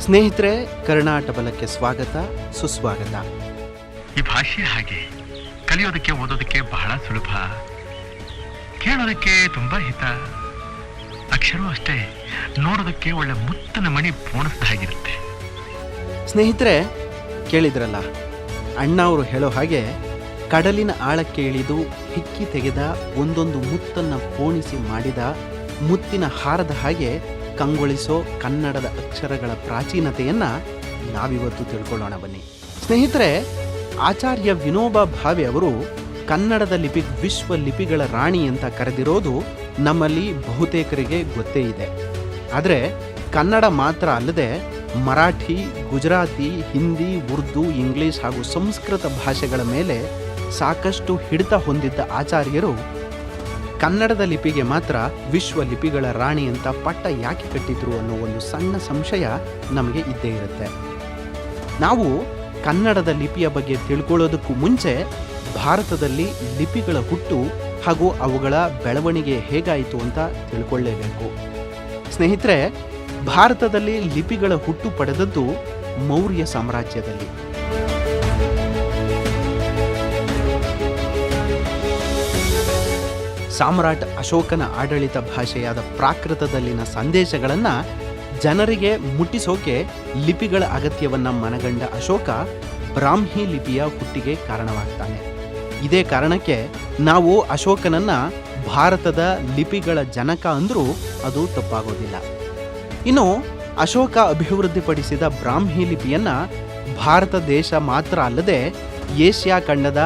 ಸ್ನೇಹಿತರೆ ಕರ್ನಾಟ ಬಲಕ್ಕೆ ಸ್ವಾಗತ ಸುಸ್ವಾಗತ. ಈ ಭಾಷೆ ಹಾಗೆ ಕಲಿಯೋದಕ್ಕೆ ಓದೋದಕ್ಕೆ ಬಹಳ ಸುಲಭ. ಕೇಳೋದಕ್ಕೆ ತುಂಬಾ ಹಿತ. ಅಕ್ಷರವೂ ಅಷ್ಟೇ ನೋಡೋದಕ್ಕೆ ಒಳ್ಳೆ ಮುತ್ತನ ಮಣಿ ಪೋಣಿಸ್ದ ಹಾಗಿರುತ್ತೆ. ಸ್ನೇಹಿತರೆ ಕೇಳಿದ್ರಲ್ಲ ಅಣ್ಣ ಅವರು ಹೇಳೋ ಹಾಗೆ ಕಡಲಿನ ಆಳಕ್ಕೆ ಇಳಿದು ಹಿಕ್ಕಿ ತೆಗೆದ ಒಂದೊಂದು ಮುತ್ತನ್ನು ಪೋಣಿಸಿ ಮಾಡಿದ ಮುತ್ತಿನ ಹಾರದ ಹಾಗೆ ಕಂಗೊಳಿಸೋ ಕನ್ನಡದ ಅಕ್ಷರಗಳ ಪ್ರಾಚೀನತೆಯನ್ನು ನಾವಿವತ್ತು ತಿಳ್ಕೊಳ್ಳೋಣ ಬನ್ನಿ. ಸ್ನೇಹಿತರೆ, ಆಚಾರ್ಯ ವಿನೋಬಾ ಭಾವೆ ಅವರು ಕನ್ನಡದ ಲಿಪಿ ವಿಶ್ವ ಲಿಪಿಗಳ ರಾಣಿ ಅಂತ ಕರೆದಿರೋದು ನಮ್ಮಲ್ಲಿ ಬಹುತೇಕರಿಗೆ ಗೊತ್ತೇ ಇದೆ. ಆದರೆ ಕನ್ನಡ ಮಾತ್ರ ಅಲ್ಲದೆ ಮರಾಠಿ, ಗುಜರಾತಿ, ಹಿಂದಿ, ಉರ್ದು, ಇಂಗ್ಲಿಷ್ ಹಾಗೂ ಸಂಸ್ಕೃತ ಭಾಷೆಗಳ ಮೇಲೆ ಸಾಕಷ್ಟು ಹಿಡಿತ ಹೊಂದಿದ್ದ ಆಚಾರ್ಯರು ಕನ್ನಡದ ಲಿಪಿಗೆ ಮಾತ್ರ ವಿಶ್ವ ಲಿಪಿಗಳ ರಾಣಿ ಅಂತ ಪಟ್ಟ ಯಾಕೆ ಕಟ್ಟಿದ್ರು ಅನ್ನೋ ಒಂದು ಸಣ್ಣ ಸಂಶಯ ನಮಗೆ ಇದ್ದೇ ಇರುತ್ತೆ. ನಾವು ಕನ್ನಡದ ಲಿಪಿಯ ಬಗ್ಗೆ ತಿಳ್ಕೊಳ್ಳೋದಕ್ಕೂ ಮುಂಚೆ ಭಾರತದಲ್ಲಿ ಲಿಪಿಗಳ ಹುಟ್ಟು ಹಾಗೂ ಅವುಗಳ ಬೆಳವಣಿಗೆ ಹೇಗಾಯಿತು ಅಂತ ತಿಳ್ಕೊಳ್ಳೇಬೇಕು. ಸ್ನೇಹಿತರೆ, ಭಾರತದಲ್ಲಿ ಲಿಪಿಗಳ ಹುಟ್ಟು ಪಡೆದದ್ದು ಮೌರ್ಯ ಸಾಮ್ರಾಜ್ಯದಲ್ಲಿ. ಸಾಮ್ರಾಟ್ ಅಶೋಕನ ಆಡಳಿತ ಭಾಷೆಯಾದ ಪ್ರಾಕೃತದಲ್ಲಿನ ಸಂದೇಶಗಳನ್ನು ಜನರಿಗೆ ಮುಟ್ಟಿಸೋಕೆ ಲಿಪಿಗಳ ಅಗತ್ಯವನ್ನ ಮನಗಂಡ ಅಶೋಕ ಬ್ರಾಹ್ಮಿ ಲಿಪಿಯ ಹುಟ್ಟಿಗೆ ಕಾರಣವಾಗ್ತಾನೆ. ಇದೇ ಕಾರಣಕ್ಕೆ ನಾವು ಅಶೋಕನನ್ನ ಭಾರತದ ಲಿಪಿಗಳ ಜನಕ ಅಂದರೂ ಅದು ತಪ್ಪಾಗೋದಿಲ್ಲ. ಇನ್ನು ಅಶೋಕ ಅಭಿವೃದ್ಧಿಪಡಿಸಿದ ಬ್ರಾಹ್ಮಿ ಲಿಪಿಯನ್ನ ಭಾರತ ದೇಶ ಮಾತ್ರ ಅಲ್ಲದೆ ಏಷ್ಯಾ ಖಂಡದ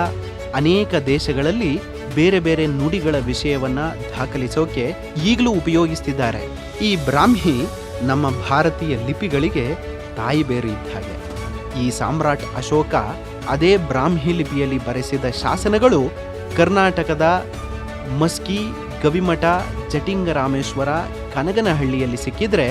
ಅನೇಕ ದೇಶಗಳಲ್ಲಿ ಬೇರೆ ಬೇರೆ ನುಡಿಗಳ ವಿಷಯವನ್ನ ದಾಖಲಿಸೋಕೆ ಈಗಲೂ ಉಪಯೋಗಿಸ್ತಿದ್ದಾರೆ. ಈ ಬ್ರಾಹ್ಮಿ ನಮ್ಮ ಭಾರತೀಯ ಲಿಪಿಗಳಿಗೆ ತಾಯಿ ಬೇರು ಇದ್ದ ಹಾಗೆ ಈ ಸಾಮ್ರಾಟ್ ಅಶೋಕ ಅದೇ ಬ್ರಾಹ್ಮಿ ಲಿಪಿಯಲ್ಲಿ ಬರೆಸಿದ ಶಾಸನಗಳು ಕರ್ನಾಟಕದ ಮಸ್ಕಿ, ಗವಿಮಠ, ಜಟಿಂಗರಾಮೇಶ್ವರ, ಕನಗನಹಳ್ಳಿಯಲ್ಲಿ ಸಿಕ್ಕಿದ್ರೆ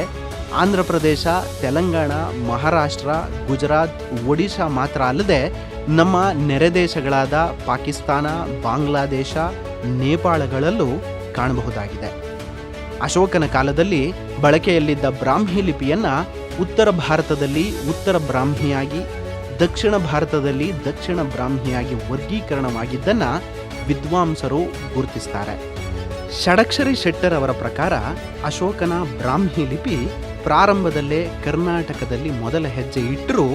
ಆಂಧ್ರ ಪ್ರದೇಶ ತೆಲಂಗಾಣ, ಮಹಾರಾಷ್ಟ್ರ, ಗುಜರಾತ್, ಒಡಿಶಾ ಮಾತ್ರ ಅಲ್ಲದೆ ನಮ್ಮ ನೆರೆ ದೇಶಗಳಾದ ಪಾಕಿಸ್ತಾನ, ಬಾಂಗ್ಲಾದೇಶ, ನೇಪಾಳಗಳಲ್ಲೂ ಕಾಣಬಹುದಾಗಿದೆ. ಅಶೋಕನ ಕಾಲದಲ್ಲಿ ಬಳಕೆಯಲ್ಲಿದ್ದ ಬ್ರಾಹ್ಮಿ ಲಿಪಿಯನ್ನು ಉತ್ತರ ಭಾರತದಲ್ಲಿ ಉತ್ತರ ಬ್ರಾಹ್ಮಿಯಾಗಿ, ದಕ್ಷಿಣ ಭಾರತದಲ್ಲಿ ದಕ್ಷಿಣ ಬ್ರಾಹ್ಮಿಯಾಗಿ ವರ್ಗೀಕರಣವಾಗಿದ್ದನ್ನು ವಿದ್ವಾಂಸರು ಗುರುತಿಸ್ತಾರೆ. ಷಡಕ್ಷರಿ ಶೆಟ್ಟರ್ ಅವರ ಪ್ರಕಾರ ಅಶೋಕನ ಬ್ರಾಹ್ಮಿ ಲಿಪಿ ಪ್ರಾರಂಭದಲ್ಲೇ ಕರ್ನಾಟಕದಲ್ಲಿ ಮೊದಲ ಹೆಜ್ಜೆ ಇಟ್ಟರೂ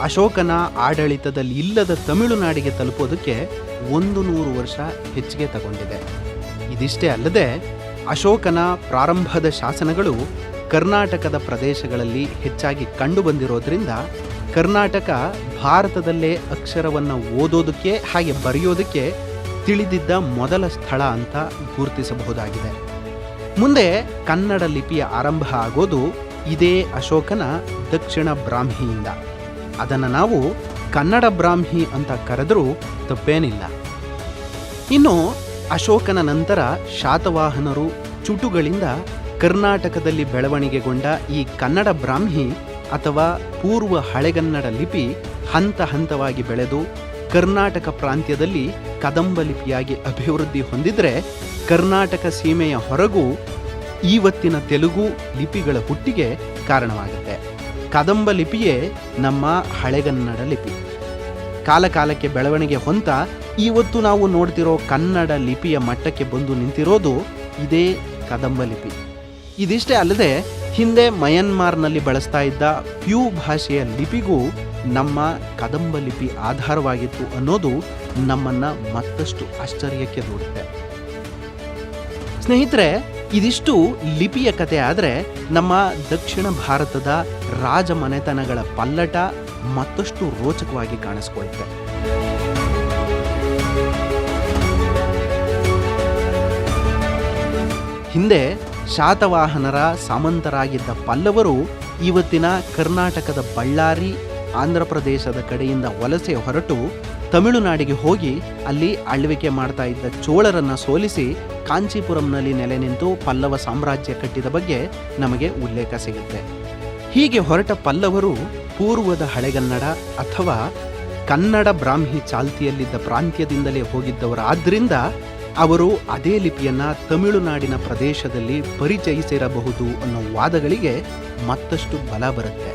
ಅಶೋಕನ ಆಡಳಿತದಲ್ಲಿ ಇಲ್ಲದ ತಮಿಳುನಾಡಿಗೆ ತಲುಪೋದಕ್ಕೆ ಒಂದು ನೂರು ವರ್ಷ ಹೆಚ್ಚಿಗೆ ತಗೊಂಡಿದೆ. ಇದಿಷ್ಟೇ ಅಲ್ಲದೆ ಅಶೋಕನ ಪ್ರಾರಂಭದ ಶಾಸನಗಳು ಕರ್ನಾಟಕದ ಪ್ರದೇಶಗಳಲ್ಲಿ ಹೆಚ್ಚಾಗಿ ಕಂಡುಬಂದಿರೋದ್ರಿಂದ ಕರ್ನಾಟಕ ಭಾರತದಲ್ಲೇ ಅಕ್ಷರವನ್ನು ಓದೋದಕ್ಕೆ ಹಾಗೆ ಬರೆಯೋದಕ್ಕೆ ತಿಳಿದಿದ್ದ ಮೊದಲ ಸ್ಥಳ ಅಂತ ಗುರುತಿಸಬಹುದಾಗಿದೆ. ಮುಂದೆ ಕನ್ನಡ ಲಿಪಿಯ ಆರಂಭ ಆಗೋದು ಇದೇ ಅಶೋಕನ ದಕ್ಷಿಣ ಬ್ರಾಹ್ಮಿಯಿಂದ. ಅದನ್ನು ನಾವು ಕನ್ನಡ ಬ್ರಾಹ್ಮಿ ಅಂತ ಕರೆದರೂ ತಪ್ಪೇನಿಲ್ಲ. ಇನ್ನು ಅಶೋಕನ ನಂತರ ಶಾತವಾಹನರು ಚುಟುಗಳಿಂದ ಕರ್ನಾಟಕದಲ್ಲಿ ಬೆಳವಣಿಗೆಗೊಂಡ ಈ ಕನ್ನಡ ಬ್ರಾಹ್ಮಿ ಅಥವಾ ಪೂರ್ವ ಹಳೆಗನ್ನಡ ಲಿಪಿ ಹಂತ ಹಂತವಾಗಿ ಬೆಳೆದು ಕರ್ನಾಟಕ ಪ್ರಾಂತ್ಯದಲ್ಲಿ ಕದಂಬ ಲಿಪಿಯಾಗಿ ಅಭಿವೃದ್ಧಿ ಹೊಂದಿದರೆ ಕರ್ನಾಟಕ ಸೀಮೆಯ ಹೊರಗೂ ಇವತ್ತಿನ ತೆಲುಗು ಲಿಪಿಗಳ ಹುಟ್ಟಿಗೆ ಕಾರಣವಾಗುತ್ತೆ. ಕದಂಬ ಲಿಪಿಯೇ ನಮ್ಮ ಹಳೆಗನ್ನಡ ಲಿಪಿ. ಕಾಲಕಾಲಕ್ಕೆ ಬೆಳವಣಿಗೆ ಹೊಂತ ಇವತ್ತು ನಾವು ನೋಡ್ತಿರೋ ಕನ್ನಡ ಲಿಪಿಯ ಮಟ್ಟಕ್ಕೆ ಬಂದು ನಿಂತಿರೋದು ಇದೇ ಕದಂಬ ಲಿಪಿ. ಇದಿಷ್ಟೇ ಅಲ್ಲದೆ ಹಿಂದೆ ಮಯನ್ಮಾರ್ನಲ್ಲಿ ಬಳಸ್ತಾ ಇದ್ದ ಪ್ಯೂ ಭಾಷೆಯ ಲಿಪಿಗೂ ನಮ್ಮ ಕದಂಬ ಲಿಪಿ ಆಧಾರವಾಗಿತ್ತು ಅನ್ನೋದು ನಮ್ಮನ್ನು ಮತ್ತಷ್ಟು ಆಶ್ಚರ್ಯಕ್ಕೆ ದೂಡುತ್ತೆ. ಸ್ನೇಹಿತರೆ ಇದಿಷ್ಟು ಲಿಪಿಯ ಕತೆ ಆದರೆ ನಮ್ಮ ದಕ್ಷಿಣ ಭಾರತದ ರಾಜಮನೆತನಗಳ ಪಲ್ಲಟ ಮತ್ತಷ್ಟು ರೋಚಕವಾಗಿ ಕಾಣಿಸ್ಕೊಳ್ತೆ ಹಿಂದೆ ಶಾತವಾಹನರ ಸಾಮಂತರಾಗಿದ್ದ ಪಲ್ಲವರು ಇವತ್ತಿನ ಕರ್ನಾಟಕದ ಬಳ್ಳಾರಿ ಆಂಧ್ರ ಪ್ರದೇಶದ ಕಡೆಯಿಂದ ವಲಸೆ ಹೊರಟು ತಮಿಳುನಾಡಿಗೆ ಹೋಗಿ ಅಲ್ಲಿ ಆಳ್ವಿಕೆ ಮಾಡ್ತಾ ಇದ್ದ ಚೋಳರನ್ನು ಸೋಲಿಸಿ ಕಾಂಚೀಪುರಂನಲ್ಲಿ ನೆಲೆ ನಿಂತು ಪಲ್ಲವ ಸಾಮ್ರಾಜ್ಯ ಕಟ್ಟಿದ ಬಗ್ಗೆ ನಮಗೆ ಉಲ್ಲೇಖ ಸಿಗುತ್ತೆ. ಹೀಗೆ ಹೊರಟ ಪಲ್ಲವರು ಪೂರ್ವದ ಹಳೆಗನ್ನಡ ಅಥವಾ ಕನ್ನಡ ಬ್ರಾಹ್ಮಿ ಚಾಲ್ತಿಯಲ್ಲಿದ್ದ ಪ್ರಾಂತ್ಯದಿಂದಲೇ ಹೋಗಿದ್ದವರಾದ್ರಿಂದ ಅವರು ಅದೇ ಲಿಪಿಯನ್ನ ತಮಿಳುನಾಡಿನ ಪ್ರದೇಶದಲ್ಲಿ ಪರಿಚಯಿಸಿರಬಹುದು ಅನ್ನೋ ವಾದಗಳಿಗೆ ಮತ್ತಷ್ಟು ಬಲ ಬರುತ್ತೆ.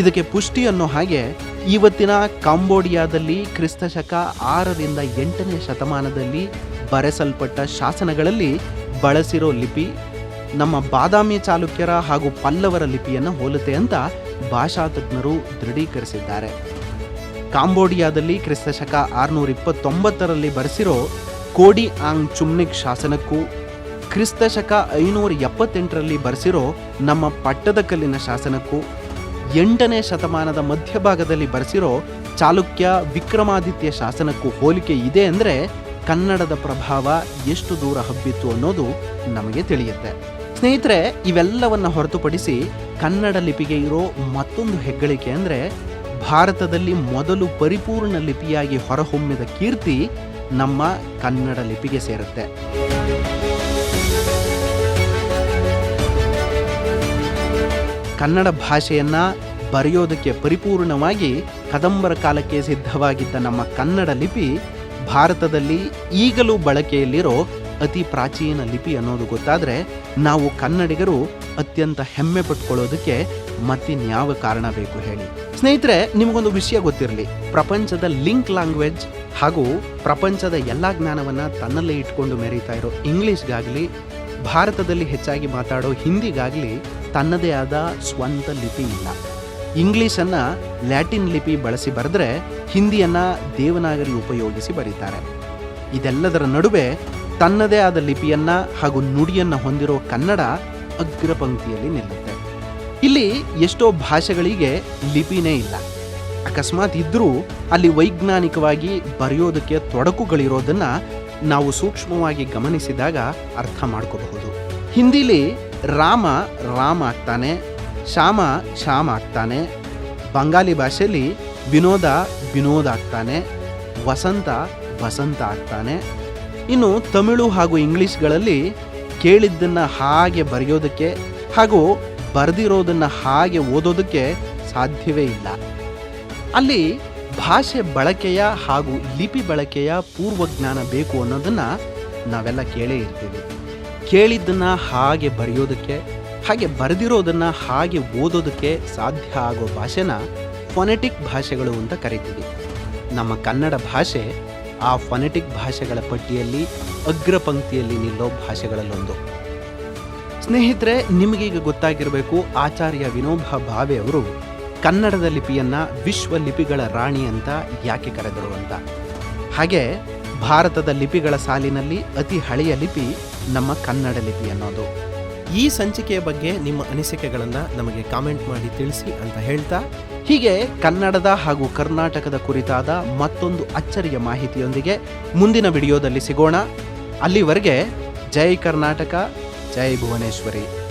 ಇದಕ್ಕೆ ಪುಷ್ಟಿ ಅನ್ನೋ ಹಾಗೆ ಇವತ್ತಿನ ಕಾಂಬೋಡಿಯಾದಲ್ಲಿ ಕ್ರಿಸ್ತಶಕ ಆರರಿಂದ ಎಂಟನೇ ಶತಮಾನದಲ್ಲಿ ಬರೆಸಲ್ಪಟ್ಟ ಶಾಸನಗಳಲ್ಲಿ ಬಳಸಿರೋ ಲಿಪಿ, ನಮ್ಮ ಬಾದಾಮಿ ಚಾಲುಕ್ಯರ ಹಾಗೂ ಪಲ್ಲವರ ಲಿಪಿಯನ್ನು ಹೋಲುತ್ತೆ ಅಂತ ಭಾಷಾತಜ್ಞರು ದೃಢೀಕರಿಸಿದ್ದಾರೆ. ಕಾಂಬೋಡಿಯಾದಲ್ಲಿ ಕ್ರಿಸ್ತಶಕ ಆರುನೂರ ಇಪ್ಪತ್ತೊಂಬತ್ತರಲ್ಲಿ ಬರೆಸಿರೋ ಕೋಡಿ ಆಂಗ್ ಚುಮ್ನಿಕ್ ಶಾಸನಕ್ಕೂ, ಕ್ರಿಸ್ತಶಕ ಐನೂರ ಎಪ್ಪತ್ತೆಂಟರಲ್ಲಿ ಬರೆಸಿರೋ ನಮ್ಮ ಪಟ್ಟದಕಲ್ಲಿನ ಶಾಸನಕ್ಕೂ, ಎಂಟನೇ ಶತಮಾನದ ಮಧ್ಯಭಾಗದಲ್ಲಿ ಬರೆಸಿರೋ ಚಾಲುಕ್ಯ ವಿಕ್ರಮಾದಿತ್ಯ ಶಾಸನಕ್ಕೂ ಹೋಲಿಕೆ ಇದೆ ಅಂದರೆ ಕನ್ನಡದ ಪ್ರಭಾವ ಎಷ್ಟು ದೂರ ಹಬ್ಬಿತ್ತು ಅನ್ನೋದು ನಮಗೆ ತಿಳಿಯುತ್ತೆ. ಸ್ನೇಹಿತರೆ, ಇವೆಲ್ಲವನ್ನು ಹೊರತುಪಡಿಸಿ ಕನ್ನಡ ಲಿಪಿಗೆ ಇರೋ ಮತ್ತೊಂದು ಹೆಗ್ಗಳಿಕೆ ಅಂದರೆ ಭಾರತದಲ್ಲಿ ಮೊದಲು ಪರಿಪೂರ್ಣ ಲಿಪಿಯಾಗಿ ಹೊರಹೊಮ್ಮಿದ ಕೀರ್ತಿ ನಮ್ಮ ಕನ್ನಡ ಲಿಪಿಗೆ ಸೇರುತ್ತೆ. ಕನ್ನಡ ಭಾಷೆಯನ್ನು ಬರೆಯೋದಕ್ಕೆ ಪರಿಪೂರ್ಣವಾಗಿ ಕದಂಬರ ಕಾಲಕ್ಕೆ ಸಿದ್ಧವಾಗಿದ್ದ ನಮ್ಮ ಕನ್ನಡ ಲಿಪಿ ಭಾರತದಲ್ಲಿ ಈಗಲೂ ಬಳಕೆಯಲ್ಲಿರೋ ಅತಿ ಪ್ರಾಚೀನ ಲಿಪಿ ಅನ್ನೋದು ಗೊತ್ತಾದರೆ ನಾವು ಕನ್ನಡಿಗರು ಅತ್ಯಂತ ಹೆಮ್ಮೆ ಪಟ್ಕೊಳ್ಳೋದಕ್ಕೆ ಮತ್ತಿನ್ಯಾವ ಕಾರಣ ಬೇಕು ಹೇಳಿ. ಸ್ನೇಹಿತರೆ, ನಿಮಗೊಂದು ವಿಷಯ ಗೊತ್ತಿರಲಿ. ಪ್ರಪಂಚದ ಲಿಂಕ್ ಲ್ಯಾಂಗ್ವೇಜ್ ಹಾಗೂ ಪ್ರಪಂಚದ ಎಲ್ಲ ಜ್ಞಾನವನ್ನು ತನ್ನಲ್ಲೇ ಇಟ್ಕೊಂಡು ಮೆರೀತಾ ಇರೋ ಇಂಗ್ಲೀಷ್ಗಾಗಲಿ, ಭಾರತದಲ್ಲಿ ಹೆಚ್ಚಾಗಿ ಮಾತಾಡೋ ಹಿಂದಿಗಾಗಲಿ ತನ್ನದೇ ಆದ ಸ್ವಂತ ಲಿಪಿ ಇಲ್ಲ. ಇಂಗ್ಲಿಷನ್ನ ಲ್ಯಾಟಿನ್ ಲಿಪಿ ಬಳಸಿ ಬರೆದ್ರೆ ಹಿಂದಿಯನ್ನು ದೇವನಾಗರಿ ಉಪಯೋಗಿಸಿ ಬರೀತಾರೆ. ಇದೆಲ್ಲದರ ನಡುವೆ ತನ್ನದೇ ಆದ ಲಿಪಿಯನ್ನು ಹಾಗೂ ನುಡಿಯನ್ನು ಹೊಂದಿರೋ ಕನ್ನಡ ಅಗ್ರ ಪಂಕ್ತಿಯಲ್ಲಿ ನಿಲ್ಲುತ್ತೆ. ಇಲ್ಲಿ ಎಷ್ಟೋ ಭಾಷೆಗಳಿಗೆ ಲಿಪಿನೇ ಇಲ್ಲ. ಅಕಸ್ಮಾತ್ ಇದ್ದರೂ ಅಲ್ಲಿ ವೈಜ್ಞಾನಿಕವಾಗಿ ಬರೆಯೋದಕ್ಕೆ ತೊಡಕುಗಳಿರೋದನ್ನು ನಾವು ಸೂಕ್ಷ್ಮವಾಗಿ ಗಮನಿಸಿದಾಗ ಅರ್ಥ ಮಾಡ್ಕೋಬಹುದು. ಹಿಂದಿಲಿ ರಾಮ ರಾಮ ಆಗ್ತಾನೆ ಶ್ಯಾಮ ಶ್ಯಾಮ್ ಆಗ್ತಾನೆ. ಬಂಗಾಲಿ ಭಾಷೆಯಲ್ಲಿ ವಿನೋದ ವಿನೋದ್ ಆಗ್ತಾನೆ. ವಸಂತ ವಸಂತ ಆಗ್ತಾನೆ. ಇನ್ನು ತಮಿಳು ಹಾಗೂ ಇಂಗ್ಲೀಷ್ಗಳಲ್ಲಿ ಕೇಳಿದ್ದನ್ನು ಹಾಗೆ ಬರೆಯೋದಕ್ಕೆ ಹಾಗೂ ಬರೆದಿರೋದನ್ನು ಹಾಗೆ ಓದೋದಕ್ಕೆ ಸಾಧ್ಯವೇ ಇಲ್ಲ. ಅಲ್ಲಿ ಭಾಷೆ ಬಳಕೆಯ ಹಾಗೂ ಲಿಪಿ ಬಳಕೆಯ ಪೂರ್ವಜ್ಞಾನ ಬೇಕು ಅನ್ನೋದನ್ನು ನಾವೆಲ್ಲ ಕೇಳೇ ಇರ್ತೀವಿ. ಕೇಳಿದ್ದನ್ನು ಹಾಗೆ ಬರೆಯೋದಕ್ಕೆ ಹಾಗೆ ಬರೆದಿರೋದನ್ನು ಹಾಗೆ ಓದೋದಕ್ಕೆ ಸಾಧ್ಯ ಆಗೋ ಭಾಷೆನ ಫೊನೆಟಿಕ್ ಭಾಷೆಗಳು ಅಂತ ಕರಿತೀವಿ. ನಮ್ಮ ಕನ್ನಡ ಭಾಷೆ ಆ ಫೊನೆಟಿಕ್ ಭಾಷೆಗಳ ಪಟ್ಟಿಯಲ್ಲಿ ಅಗ್ರಪಂಕ್ತಿಯಲ್ಲಿ ನಿಲ್ಲೋ ಭಾಷೆಗಳಲ್ಲೊಂದು. ಸ್ನೇಹಿತರೆ ನಿಮಗೀಗ ಗೊತ್ತಾಗಿರಬೇಕು ಆಚಾರ್ಯ ವಿನೋಬ ಭಾವೆ ಅವರು ಕನ್ನಡದ ಲಿಪಿಯನ್ನು ವಿಶ್ವ ಲಿಪಿಗಳ ರಾಣಿ ಅಂತ ಯಾಕೆ ಕರೆದರು ಅಂತ. ಹಾಗೆ ಭಾರತದ ಲಿಪಿಗಳ ಸಾಲಿನಲ್ಲಿ ಅತಿ ಹಳೆಯ ಲಿಪಿ ನಮ್ಮ ಕನ್ನಡ ಲಿಪಿ ಅನ್ನೋದು. ಈ ಸಂಚಿಕೆಯ ಬಗ್ಗೆ ನಿಮ್ಮ ಅನಿಸಿಕೆಗಳನ್ನು ನಮಗೆ ಕಾಮೆಂಟ್ ಮಾಡಿ ತಿಳಿಸಿ ಅಂತ ಹೇಳ್ತಾ, ಹೀಗೆ ಕನ್ನಡದ ಹಾಗೂ ಕರ್ನಾಟಕದ ಕುರಿತಾದ ಮತ್ತೊಂದು ಅಚ್ಚರಿಯ ಮಾಹಿತಿಯೊಂದಿಗೆ ಮುಂದಿನ ವಿಡಿಯೋದಲ್ಲಿ ಸಿಗೋಣ. ಅಲ್ಲಿವರೆಗೆ ಜೈ ಕರ್ನಾಟಕ, ಜೈ ಭುವನೇಶ್ವರಿ.